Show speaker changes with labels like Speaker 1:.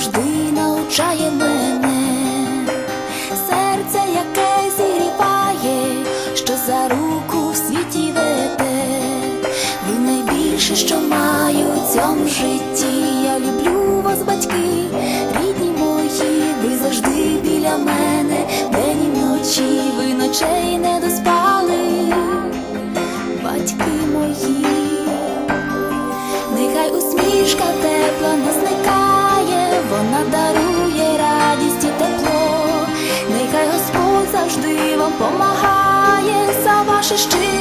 Speaker 1: завжди навчає мене, серце, яке зігріває, що за руку в світі веде, ви найбільше, що маю у цьому житті. Я люблю вас, батьки, рідні мої, ви завжди біля мене, день і вночі, ви ночей не доспали, батьки мої. Нехай усмішка тепла не завжди вам помагає за ваше щире